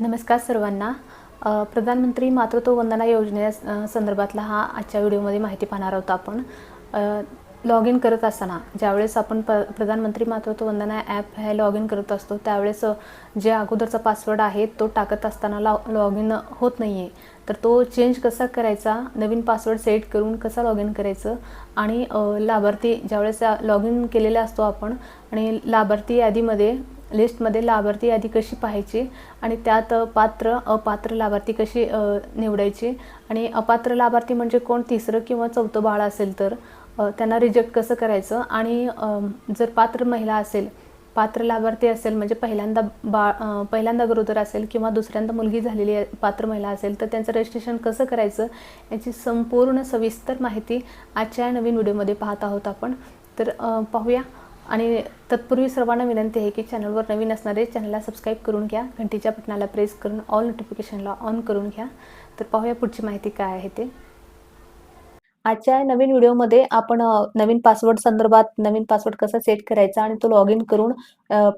नमस्कार सर्वांना. प्रधानमंत्री मातृत्व वंदना योजने संदर्भातला हा आजच्या व्हिडिओमध्ये माहिती पाहणार आहोत आपण. लॉग इन करत असताना ज्यावेळेस आपण प प्रधानमंत्री मातृत्व वंदना ॲप हे लॉग इन करत असतो त्यावेळेस जे अगोदरचा पासवर्ड आहे तो टाकत असताना लॉ लॉग इन होत नाही आहे तर तो चेंज कसा करायचा? नवीन पासवर्ड सेट करून कसा लॉग इन करायचं? आणि लाभार्थी ज्यावेळेस लॉग इन केलेला असतो आपण आणि लाभार्थी यादीमध्ये लिस्टमध्ये लाभार्थी यादी कशी पाहायची आणि त्यात पात्र अपात्र लाभार्थी कशी निवडायची आणि अपात्र लाभार्थी म्हणजे कोण? तिसरं किंवा चौथं बाळ असेल तर त्यांना रिजेक्ट कसं करायचं? आणि जर पात्र महिला असेल पात्र लाभार्थी असेल म्हणजे पहिल्यांदा बाळ पहिल्यांदा गरोदर असेल किंवा दुसऱ्यांदा मुलगी झालेली आहे, पात्र महिला असेल तर त्यांचं रजिस्ट्रेशन कसं करायचं? याची संपूर्ण सविस्तर माहिती आजच्या या नवीन व्हिडिओमध्ये पाहत आहोत आपण. तर पाहूया. आणि तत्पूर्वी सर्वांना विनंती आहे की चॅनलवर नवीन असणारे चॅनलला सबस्क्राईब करून घ्या. घंटीच्या बटनाला प्रेस करून ऑल नोटिफिकेशनला ऑन करून घ्या. तर पाहूया पुढची माहिती काय आहे ते. आजच्या नवीन व्हिडिओमध्ये आपण नवीन पासवर्ड संदर्भात नवीन पासवर्ड कसा सेट करायचा आणि तो लॉग इन करून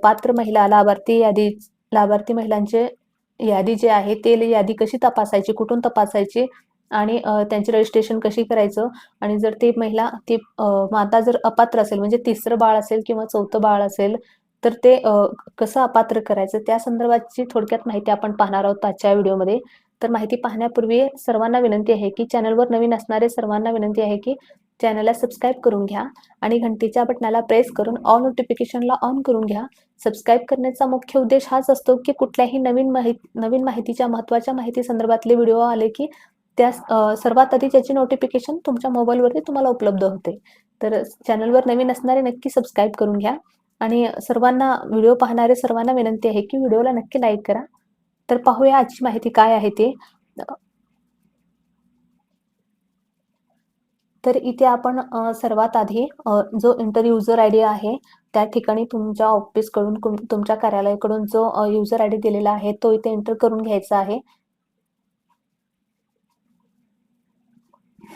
पात्र महिला लाभार्थी यादी लाभार्थी महिलांचे यादी जे आहे ते यादी कशी तपासायची कुठून तपासायची आणि त्यांचे रजिस्ट्रेशन कशी करायचं? आणि जर ती महिला ती माता जर अपात्र असेल म्हणजे तिसरं बाळ असेल किंवा चौथं बाळ असेल तर ते कसं अपात्र करायचं? त्या संदर्भाची थोडक्यात माहिती आपण पाहणार आहोत आजच्या व्हिडिओमध्ये. तर माहिती पाहण्यापूर्वी सर्वांना विनंती आहे की चॅनलवर नवीन असणारे सर्वांना विनंती आहे की चॅनलला सबस्क्राईब करून घ्या आणि घंटीच्या बटनाला प्रेस करून ऑल नोटिफिकेशनला ऑन करून घ्या. सबस्क्राईब करण्याचा मुख्य उद्देश हाच असतो की कुठल्याही नवीन माहिती नवीन माहितीच्या महत्त्वाच्या माहिती संदर्भातले व्हिडिओ आले की त्या सर्वात आधी त्याची नोटिफिकेशन तुमच्या मोबाईलवरती तुम्हाला उपलब्ध होते. तर चॅनलवर नवीन असणारे नक्की सबस्क्राईब करून घ्या. आणि सर्वांना व्हिडिओ पाहणारे सर्वांना विनंती आहे की व्हिडिओला नक्की लाईक करा. तर पाहूया आजची माहिती काय आहे ते. तर इथे आपण सर्वात आधी जो इंटर युजर आय डी आहे त्या ठिकाणी तुमच्या ऑफिसकडून तुमच्या कार्यालयाकडून जो युजर आय डी दिलेला आहे तो इथे एंटर करून घ्यायचा आहे.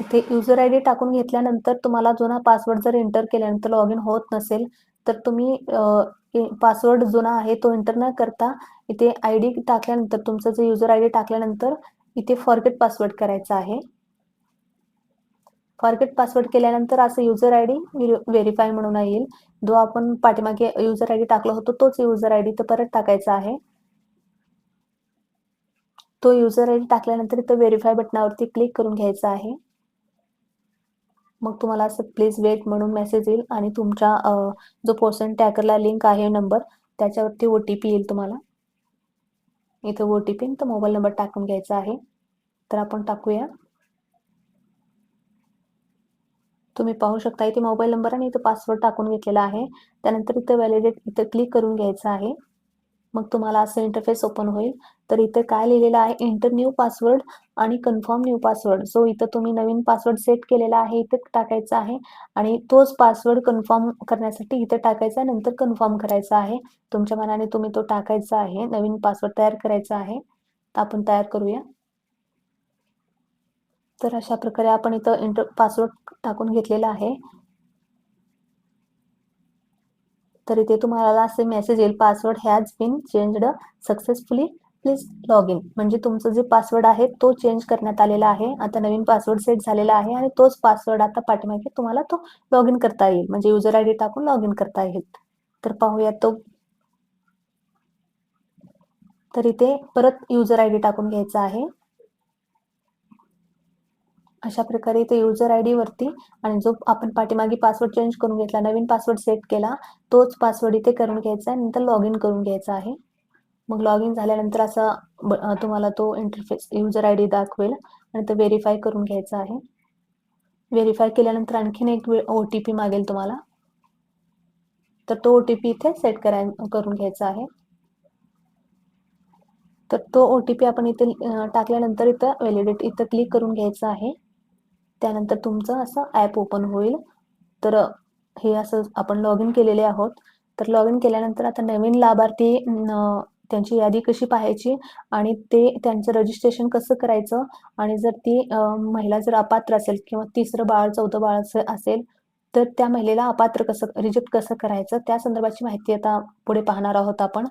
इथे युजर आय डी टाकून घेतल्यानंतर तुम्हाला जुना पासवर्ड जर एंटर केल्यानंतर लॉग इन होत नसेल तर तुम्ही पासवर्ड जुना आहे तो एंटर न करता इथे आय डी टाकल्यानंतर तुमचं जे युजर आय डी टाकल्यानंतर इथे फॉरगेट पासवर्ड करायचा आहे. फॉरगेट पासवर्ड केल्यानंतर असं युजर आय डी व्हेरीफाय म्हणून येईल. जो आपण पाठीमागे युजर आय डी टाकला होतो तोच युजर आय डी तर परत टाकायचा आहे. तो युजर आय डी टाकल्यानंतर इथं व्हेरीफाय बटनावरती क्लिक करून घ्यायचा आहे. मग तुम्हाला असं प्लीज वेट म्हणून मेसेज येईल आणि तुमच्या जो पर्सन टॅकरला लिंक आहे नंबर त्याच्यावरती ओ टी पी येईल तुम्हाला. इथं ओ टी पी तर मोबाईल नंबर टाकून घ्यायचा आहे. तर आपण टाकूया. तुम्ही पाहू शकता इथे मोबाईल नंबर आणि इथं पासवर्ड टाकून घेतलेला आहे. त्यानंतर इथं व्हॅलिडेट इथं क्लिक करून घ्यायचं आहे. मग तुम्हाला असं इंटरफेस ओपन होईल. तर इथे काय लिहिलेलं आहे? एंटर न्यू पासवर्ड आणि कन्फर्म न्यू पासवर्ड सो इथं तुम्ही नवीन पासवर्ड सेट केलेला आहे इथे टाकायचा आहे. आणि तोच पासवर्ड कन्फर्म करण्यासाठी इथे टाकायचा आहे नंतर कन्फर्म करायचा आहे. तुमच्या मनाने तुम्ही तो टाकायचा आहे नवीन पासवर्ड तयार करायचा आहे. आपण तयार करूया. तर अशा प्रकारे आपण इथं इंटर पासवर्ड टाकून घेतलेला आहे. तर इथे तुम्हाला असे मेसेज येईल. Password has been changed successfully please log in म्हणजे तुमचं जे पासवर्ड आहे तो चेंज करण्यात आलेला आहे. आता नवीन पासवर्ड सेट झालेला आहे आणि तोच पासवर्ड आता पाठीमागे तुम्हाला तो लॉग इन करता येईल. म्हणजे युजर आय डी टाकून लॉग इन करता येईल. तर पाहूया तो. तर इथे परत युजर आय डी टाकून घ्यायचा आहे. अशा प्रकारे इथे युजर आय वरती आणि जो आपण पाठीमागे पासवर्ड चेंज करून घेतला नवीन पासवर्ड सेट केला तोच पासवर्ड इथे करून घ्यायचा आहे. नंतर लॉग इन करून घ्यायचा आहे. मग लॉग इन झाल्यानंतर असा ब- तुम्हाला तो इंटरफेस युजर आय डी दाखवेल आणि तो व्हेरीफाय करून घ्यायचा आहे. व्हेरीफाय केल्यानंतर आणखीन एक वेळ ओ टी पी मागेल तुम्हाला. तर तो ओ टी पी इथे सेट कराय करून घ्यायचा आहे. तर तो ओ टी पी आपण इथे टाकल्यानंतर इथं व्हॅलिडेट इथं क्लिक करून घ्यायचं आहे. त्यानंतर तुमचं असं ॲप ओपन होईल. तर हे असं आपण लॉग इन केलेले आहोत. तर लॉग इन केल्यानंतर आता नवीन लाभार्थी त्यांची यादी कशी पाहायची आणि ते त्यांचं रजिस्ट्रेशन कसं करायचं आणि जर ती महिला जर अपात्र असेल किंवा तिसरं बाळ चौथं बाळ असेल तर त्या महिलेला अपात्र कसं रिजेक्ट कसं करायचं त्या संदर्भाची माहिती आता पुढे पाहणार आहोत आपण.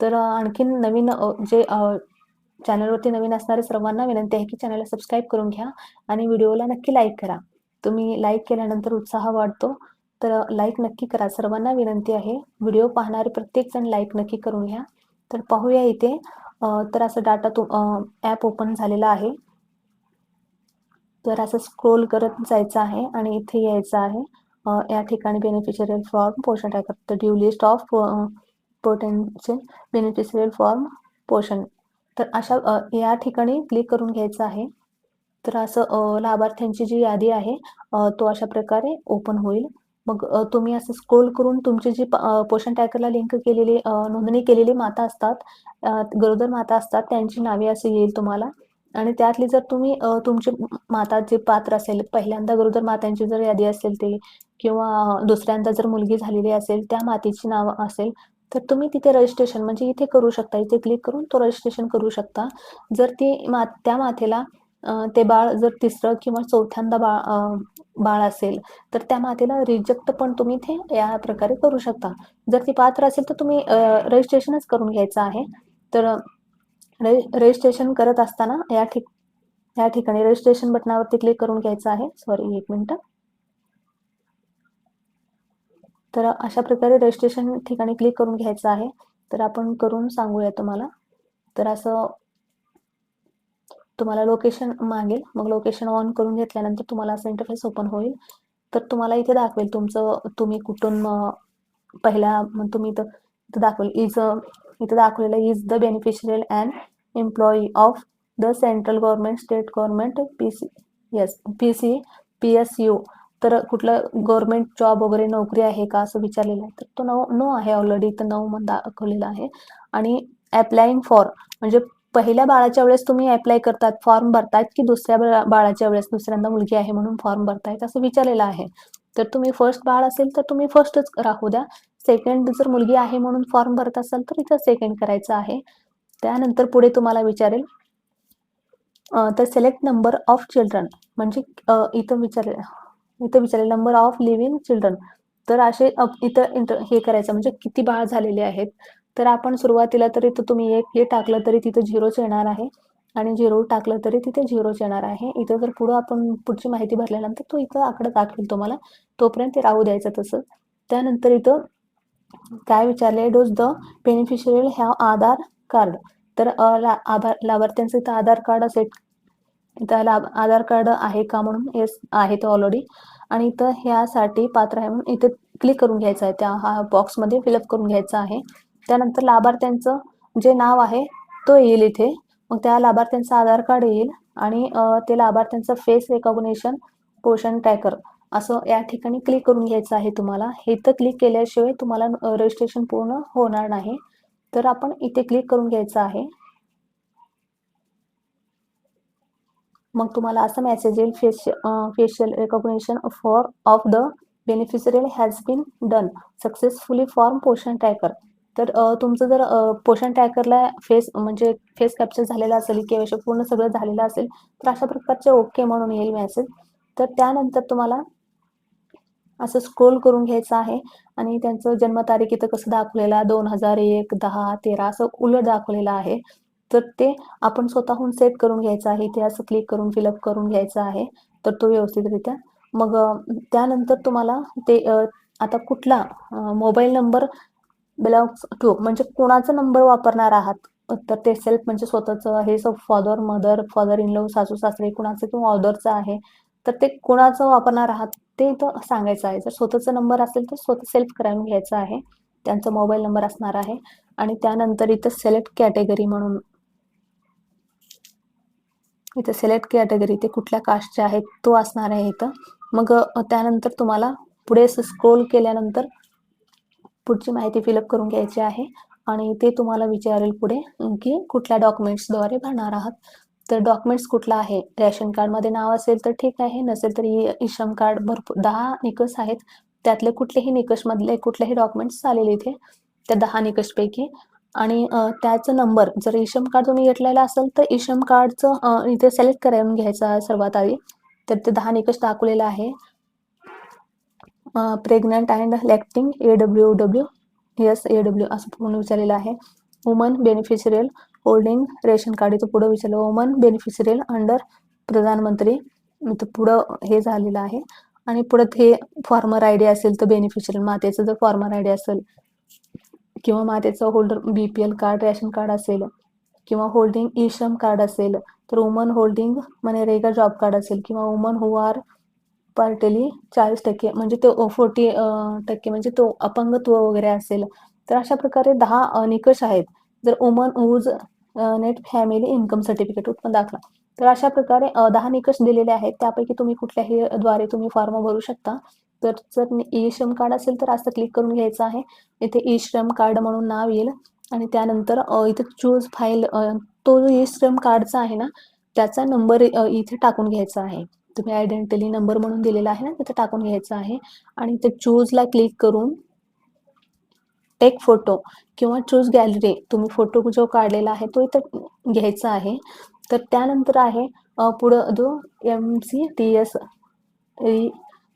तर आणखीन नवीन जे चॅनलवरती नवीन असणारे सर्वांना विनंती आहे की चॅनलला सबस्क्राईब करून घ्या आणि व्हिडिओला नक्की लाईक करा. तुम्ही लाईक केल्यानंतर उत्साह वाढतो. तर लाईक नक्की करा. सर्वांना विनंती आहे. व्हिडिओ पाहणारे प्रत्येक जण लाईक नक्की करून घ्या. तर पाहूया इथे. तर असं डाटा तो ॲप ओपन झालेला आहे. तर असं स्क्रोल करत जायचं आहे आणि इथे यायचं आहे. या ठिकाणी बेनिफिशियल फॉर्म पोषण टाकत तर due list of potential beneficial form Poshan. तर अशा या ठिकाणी क्लिक करून घ्यायचं आहे. तर असं लाभार्थ्यांची जी यादी आहे तो अशा प्रकारे ओपन होईल. मग तुम्ही असं स्क्रोल करून तुमची जी पोषण टॅकरला लिंक केलेली नोंदणी केलेली माता असतात गरोदर माता असतात त्यांची नावे असं येईल तुम्हाला. आणि त्यातली जर तुम्ही अ, तुमची माता जे पात्र असेल पहिल्यांदा गरोदर मातांची जर यादी असेल ते किंवा दुसऱ्यांदा जर मुलगी झालेली असेल त्या मातेची नाव असेल तर तुम्ही तिथे रजिस्ट्रेशन म्हणजे इथे करू शकता. इथे क्लिक करून तो रजिस्ट्रेशन करू शकता. जर ती मा त्या मातेला ते बाळ जर तिसरं किंवा चौथ्यांदा बाळ बाळ असेल तर त्या मातेला रिजेक्ट पण तुम्ही इथे या प्रकारे करू शकता. जर ती पात्र असेल तर तुम्ही रजिस्ट्रेशनच करून घ्यायचं आहे. तर रजिस्ट्रेशन करत असताना या ठिक या ठिकाणी रजिस्ट्रेशन बटनावरती क्लिक करून घ्यायचं आहे. सॉरी एक मिनिट. तर अशा प्रकारे रजिस्ट्रेशन ठिकाणी क्लिक करून घ्यायचं आहे. तर आपण करून सांगूया तुम्हाला. तर असं तुम्हाला लोकेशन मागेल. मग लोकेशन ऑन करून घेतल्यानंतर तुम्हाला असं इंटरफेस ओपन होईल. तर तुम्हाला इथे दाखवेल तुमचं तुम्ही कुठून पहिला पहिल्या तुम्ही इथं दाखवेल. इज इथं दाखवलेलं is the beneficial and employee of the central government state government P C yes P C P S U तर कुठलं गव्हर्नमेंट जॉब वगैरे नोकरी आहे का असं विचारलेलं आहे तर तो नऊ नो आहे ऑलरेडी इथं नऊ म्हणून दाखवलेला आहे. आणि अप्लाइंग फॉर म्हणजे पहिल्या बाळाच्या वेळेस तुम्ही अप्लाय करतात फॉर्म भरतायत की दुसऱ्या बाळाच्या वेळेस दुसऱ्यांदा मुलगी आहे म्हणून फॉर्म भरतायत असं विचारलेलं आहे. तर तुम्ही फर्स्ट बाळ असेल तर तुम्ही फर्स्टच राहू द्या. सेकंड जर मुलगी आहे म्हणून फॉर्म भरत असाल तर इथं सेकंड करायचं आहे. त्यानंतर पुढे तुम्हाला विचारेल तर सिलेक्ट नंबर ऑफ चिल्ड्रन म्हणजे इथं विचारेल इथं विचारले नंबर ऑफ लिव्हिंग चिल्ड्रन तर असे इथं इंटर हे करायचं म्हणजे किती बाळ झालेले आहेत. तर आपण सुरुवातीला तर इथं तुम्ही एक हे टाकलं तरी तिथं झिरोच येणार आहे. आणि झिरो टाकलं तरी तिथे झिरोच येणार आहे. इथं जर पुढं आपण पुढची माहिती भरल्यानंतर तो इथं आकडा दाखवेल तुम्हाला तोपर्यंत ते राहू द्यायचं तसं. त्यानंतर इथं काय विचारले? Does the beneficiary have Aadhaar card तर आभार लाभार्थ्यांचं इथं आधार कार्ड असेल. इथं लाभ आधार कार्ड आहे का म्हणून? येस आहे तो ऑलरेडी आणि इथं ह्यासाठी पात्र आहे म्हणून इथे क्लिक करून घ्यायचं आहे. त्या हा बॉक्समध्ये फिलअप करून घ्यायचं आहे. त्यानंतर लाभार्थ्यांचं जे नाव आहे तो येईल इथे. मग त्या लाभार्थ्यांचं आधार कार्ड येईल आणि ते लाभार्थ्यांचं फेस रेकॉग्नेशन पोषण ट्रॅकर असं या ठिकाणी क्लिक करून घ्यायचं आहे तुम्हाला. हे तर क्लिक केल्याशिवाय तुम्हाला रजिस्ट्रेशन पूर्ण होणार नाही. तर आपण इथे क्लिक करून घ्यायचं आहे. मग तुम्हाला असं मेसेज येईल face facial recognition for of the beneficial has been done successfully form Poshan tracker तर तुमचं जर पोषण ट्रॅकरला फेस म्हणजे फेस कॅप्चर झालेला असेल किंवा पूर्ण सगळं झालेलं असेल तर अशा प्रकारचे ओके म्हणून येईल मेसेज तर त्यानंतर तुम्हाला असं स्क्रोल करून घ्यायचं आहे आणि त्यांचं जन्मतारीख इथं कसं दाखवलेलं आहे? दोन हजार एक दहा तेरा असं उलट दाखवलेलं आहे. तर ते आपण स्वतःहून सेट करून घ्यायचं आहे. इथे असं क्लिक करून फिलअप करून घ्यायचं आहे. तर तो व्यवस्थितरित्या. मग त्यानंतर तुम्हाला ते आता कुठला मोबाईल नंबर बिलॉंग्स टू म्हणजे कोणाचा नंबर वापरणार आहात? तर ते सेल्फ म्हणजे स्वतःचं हे सब father mother father in law सासू सासरे कुणाचं किंवा ऑदरचं आहे. तर ते कोणाचं वापरणार आहात? ते इथं सांगायचं आहे. जर स्वतःचा नंबर असेल तर स्वतः सेल्फ करायला घ्यायचा आहे. त्यांचा मोबाईल नंबर असणार आहे. आणि त्यानंतर इथं सिलेक्ट कॅटेगरी म्हणून इथं सिलेक्ट कॅटेगरी ते कुठल्या कास्टचे आहेत तो असणार आहे इथं. मग त्यानंतर तुम्हाला पुढे स्क्रोल केल्यानंतर पुढची माहिती फिलअप करून घ्यायची आहे. आणि ते तुम्हाला विचारेल पुढे की कुठल्या डॉक्युमेंट्सद्वारे भरणार आहात. तर डॉक्युमेंट्स कुठला आहे? रेशन कार्डमध्ये नाव असेल तर ठीक आहे नसेल तर ई कार्ड भरपूर दहा निकष आहेत. त्यातले कुठलेही निकषमधले कुठलेही डॉक्युमेंट्स चालेल इथे. त्या दहा निकषपैकी. आणि त्याचा त्याचं नंबर जर ई कार्ड तुम्ही घेतलेलं असेल तर ई कार्डचं इथे सिलेक्ट करून घ्यायचा सर्वात आधी. तर ते दहा निकष दाखवलेला आहे. Pregnant and lactating A W W S A W असं पूर्ण विचारलेलं आहे. Woman beneficial holding ration card इथं पुढं विचारलं. वुमन बेनिफिशरियल अंडर प्रधानमंत्री. इथं पुढं हे झालेलं आहे. आणि पुढं हे फॉर्मर आय डी असेल तर बेनिफिशरियल मातेचं जर फॉर्मर आय डी असेल किंवा मातेचं holder B P L card ration card असेल किंवा होल्डिंग ई श्रम कार्ड असेल तर woman holding MNREGA job card असेल किंवा वुमन हु आर पार्टली चाळीस टक्के म्हणजे ते फोर्टी टक्के म्हणजे तो अपंगत्व वगैरे असेल तर अशा प्रकारे दहा निकष आहेत. जर woman whose net family income certificate उत्पन्न दाखला तर अशा प्रकारे दहा निकष दिलेले आहेत. त्यापैकी तुम्ही कुठल्याही द्वारे तुम्ही फॉर्म भरू शकता. तर जर ई श्रम कार्ड असेल तर असं क्लिक करून घ्यायचं आहे. इथे ई श्रम कार्ड म्हणून नाव येईल. आणि त्यानंतर इथे चूज फाईल तो जो ई श्रम कार्डचा आहे ना त्याचा नंबर इथे टाकून घ्यायचा आहे. तुम्ही आयडेंटिटी नंबर म्हणून दिलेला आहे ना तिथे टाकून घ्यायचा आहे. आणि इथे चूजला क्लिक करून टेक फोटो किंवा चूज गॅलरी तुम्ही फोटो जो काढलेला आहे तो इथं घ्यायचा आहे. तर त्यानंतर आहे पुढं जो M C T S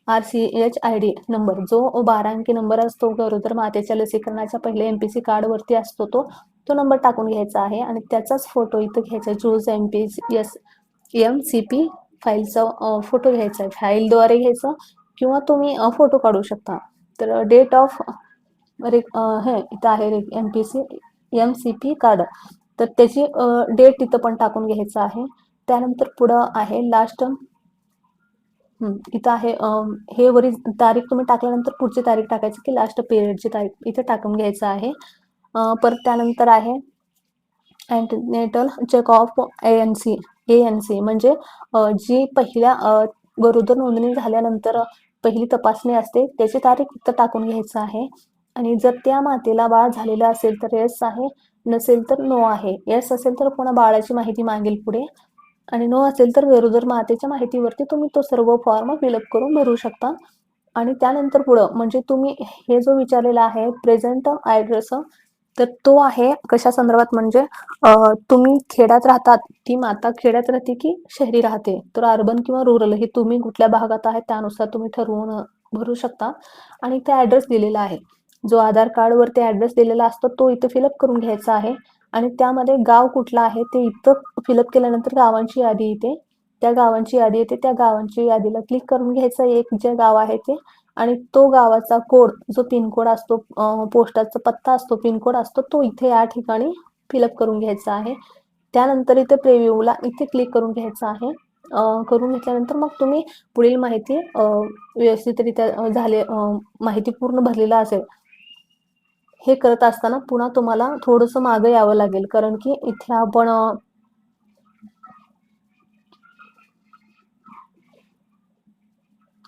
R C H I D number. जो बारा अंकी नंबर असतो गरोदर मातेच्या लसीकरणाच्या पहिले एम पी सी कार्डवरती असतो तो तो नंबर टाकून घ्यायचा आहे आणि त्याचाच फोटो इथं घ्यायचा choose M P S M C P फाईलचा फोटो घ्यायचा आहे. फाईलद्वारे घ्यायचा किंवा तुम्ही फोटो काढू शकता. तर डेट ऑफ रे हे इथं आहे रे M P C M C P card तर त्याची डेट इथं पण टाकून घ्यायचं आहे. त्यानंतर पुढं आहे लास्ट इथं आहे हे वरील तारीख तुम्ही टाकल्यानंतर पुढची तारीख टाकायची की लास्ट पिरियडची तारीख इथे टाकून घ्यायचं आहे. परत त्यानंतर आहे antenatal check of A N C A N C म्हणजे जी पहिल्या गरोदर नोंदणी झाल्यानंतर पहिली तपासणी असते त्याची तारीख इथं टाकून घ्यायचं आहे. आणि जर त्या मातेला बाळ झालेलं असेल तर येस आहे नसेल तर नो आहे. येस असेल तर पुन्हा बाळाची माहिती मागेल पुढे. आणि नो असेल तर गरोदर मातेच्या माहितीवरती तुम्ही तो सर्व फॉर्म फिलअप करून भरू शकता. आणि त्यानंतर पुढं म्हणजे तुम्ही हे जो विचारलेला आहे प्रेझेंट ॲड्रेस तर तो आहे कशा संदर्भात? म्हणजे तुम्ही खेड्यात राहतात ती माता खेड्यात राहते की शहरी राहते? तर अर्बन किंवा रुरल हे तुम्ही कुठल्या भागात आहे त्यानुसार तुम्ही ठरवून भरू शकता. आणि त्या ऍड्रेस दिलेला आहे. जो आधार कार्डवरती ऍड्रेस दिलेला असतो तो इथे फिलअप करून घ्यायचा आहे. आणि त्यामध्ये गाव कुठलं आहे ते इथं फिलअप केल्यानंतर गावांची यादी येते. त्या गावांची यादी येते. त्या गावांची यादीला क्लिक करून घ्यायचं. एक जे गाव आहे ते आणि तो गावाचा कोड जो पिनकोड असतो पोस्टाचा पत्ता असतो पिनकोड असतो तो इथे या ठिकाणी फिलअप करून घ्यायचा आहे. त्यानंतर इथे प्रेव्ह्यूला इथे क्लिक करून घ्यायचं आहे. करून घेतल्यानंतर मग तुम्ही पुढील माहिती व्यवस्थितरित्या झाले माहिती पूर्ण भरलेला असेल. हे करत असताना पुन्हा तुम्हाला थोडंसं मागं यावं लागेल. कारण की इथे आपण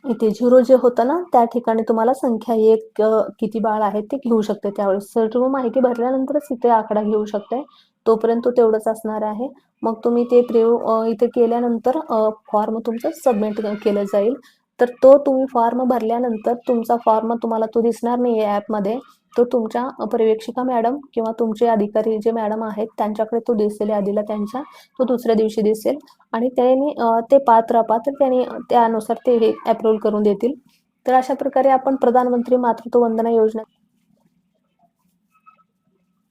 इथे झिरो जे होतं ना त्या ठिकाणी तुम्हाला संख्या एक किती बाळ आहे ते घेऊ शकते त्यावेळेस. सर्व माहिती भरल्यानंतरच इथे आकडा घेऊ शकते. तोपर्यंत तो तेवढंच असणार आहे. मग तुम्ही ते प्रेव इथे केल्यानंतर फॉर्म तुमचं सबमिट केलं जाईल. तर तो तुम्ही फॉर्म भरल्यानंतर तुमचा फॉर्म तुम्हाला तो दिसणार नाही आहे ॲपमध्ये. तो तुमच्या पर्यवेक्षिका मॅडम किंवा तुमचे अधिकारी जे मॅडम आहेत त्यांच्याकडे तो दिसेल यादीला त्यांच्या तो दुसऱ्या दिवशी दिसेल. आणि त्यांनी ते पात्र अपात्र त्यांनी त्यानुसार ते हे अप्रूव्ह करून देतील. तर अशा प्रकारे आपण प्रधानमंत्री मातृत्व वंदना योजना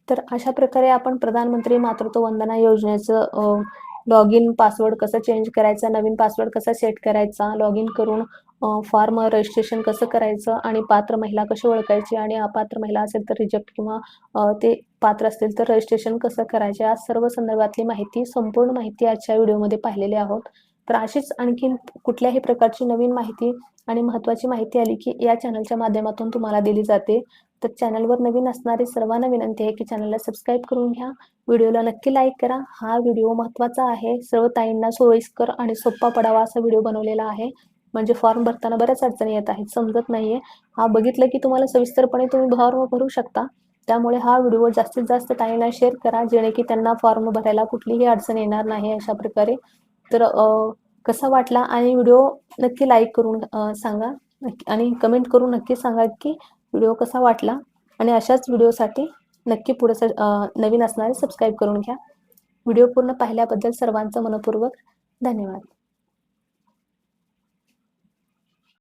तर अशा प्रकारे आपण प्रधानमंत्री मातृत्व वंदना योजनेचं लॉग इन पासवर्ड कसं चेंज करायचा नवीन पासवर्ड कसा सेट करायचा लॉग इन करून फॉर्म रजिस्ट्रेशन कसं करायचं आणि पात्र महिला कशी ओळखायची आणि अपात्र महिला असेल तर रिजेक्ट किंवा ते पात्र असतील तर रजिस्ट्रेशन कसं करायचे? या सर्व संदर्भातली माहिती संपूर्ण माहिती आजच्या व्हिडिओमध्ये पाहिलेली आहोत. तर अशीच आणखीन कुठल्याही प्रकारची नवीन माहिती आणि महत्त्वाची माहिती आली की या चॅनलच्या माध्यमातून तुम्हाला दिली जाते. तर चॅनलवर नवीन असणारी सर्वांना विनंती आहे की चॅनलला सबस्क्राईब करून घ्या. व्हिडिओला नक्की लाईक करा. हा व्हिडिओ महत्त्वाचा आहे. सर्व ताईंना सोयीस्कर आणि सोपा पडावा असा व्हिडिओ बनवलेला आहे. म्हणजे फॉर्म भरताना बऱ्याच अडचणी येत आहेत. समजत नाहीये. हा बघितलं की तुम्हाला सविस्तरपणे तुम्ही फॉर्म भरू शकता. त्यामुळे हा व्हिडिओ जास्तीत जास्त ताईंना शेअर करा जेणे की त्यांना फॉर्म भरायला कुठलीही अडचण येणार नाही अशा प्रकारे. तर कसा वाटला? आणि व्हिडिओ नक्की लाईक करून सांगा. नक्की- आणि कमेंट करून नक्की सांगा की व्हिडिओ कसा वाटला? आणि अशाच व्हिडिओसाठी नक्की पुढे नवीन असणारे सबस्क्राईब करून घ्या. व्हिडिओ पूर्ण पाहिल्याबद्दल सर्वांचं मनपूर्वक धन्यवाद.